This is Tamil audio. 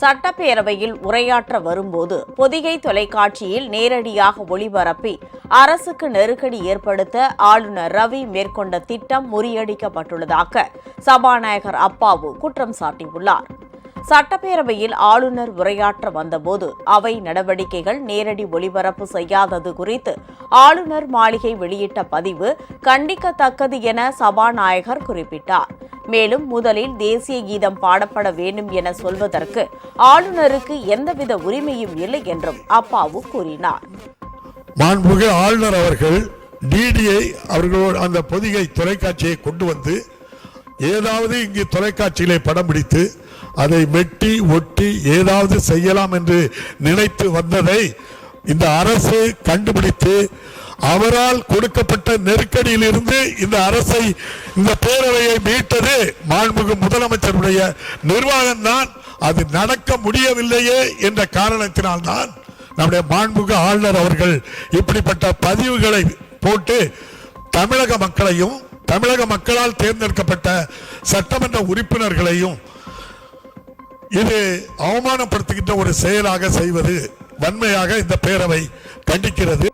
சட்டப்பேரவையில் உரையாற்ற வரும்போது பொதிகை தொலைக்காட்சியில் நேரடியாக ஒளிபரப்பி அரசுக்கு நெருக்கடி ஏற்படுத்த ஆளுநர் ரவி மேற்கொண்ட திட்டம் முறியடிக்கப்பட்டுள்ளதாக சபாநாயகர் அப்பாவு குற்றம் சாட்டியுள்ளார். சட்டப்பேரவையில் ஆளுநர் உரையாற்ற வந்தபோது அவை நடவடிக்கைகள் நேரடி ஒளிபரப்பு செய்யாதது குறித்து ஆளுநர் மாளிகை வெளியிட்ட பதிவு கண்டிக்கத்தக்கது என சபாநாயகர் குறிப்பிட்டார். மேலும் முதலில் தேசிய கீதம் பாடப்பட வேண்டும் என சொல்வதற்கு ஆளுநருக்கு எந்தவித உரிமையும் இல்லை என்றும் அப்பாவு கூறினார். மாண்புமிகு ஆளுநர் அவர்கள் டிடிஐ அவர்களோடு அந்த பொதிகை தொலைக்காட்சியை கொண்டு வந்து ஏதாவது இங்கு தொலைக்காட்சியிலே படம் பிடித்து அதை வெட்டி ஒட்டி ஏதாவது செய்யலாம் என்று நினைத்து வந்ததை இந்த அரசு கண்டுபிடித்து அவரால் கொடுக்கப்பட்ட நெருக்கடியிலிருந்து இந்த அரசை இந்த பேரவையை மீட்டது மாண்புமிகு முதலமைச்சருடைய நிர்வாகம்தான். அது நடக்க முடியவில்லையே என்ற காரணத்தினால்தான் நம்முடைய மாண்புமிகு ஆளுநர் அவர்கள் இப்படிப்பட்ட பதிவுகளை போட்டு தமிழக மக்களையும் தமிழக மக்களால் தேர்ந்தெடுக்கப்பட்ட சட்டமன்ற உறுப்பினர்களையும் இது அவமானப்படுத்துகின்ற ஒரு செயலாக செய்வது வன்மையாக இந்த பேரவை கண்டிக்கிறது.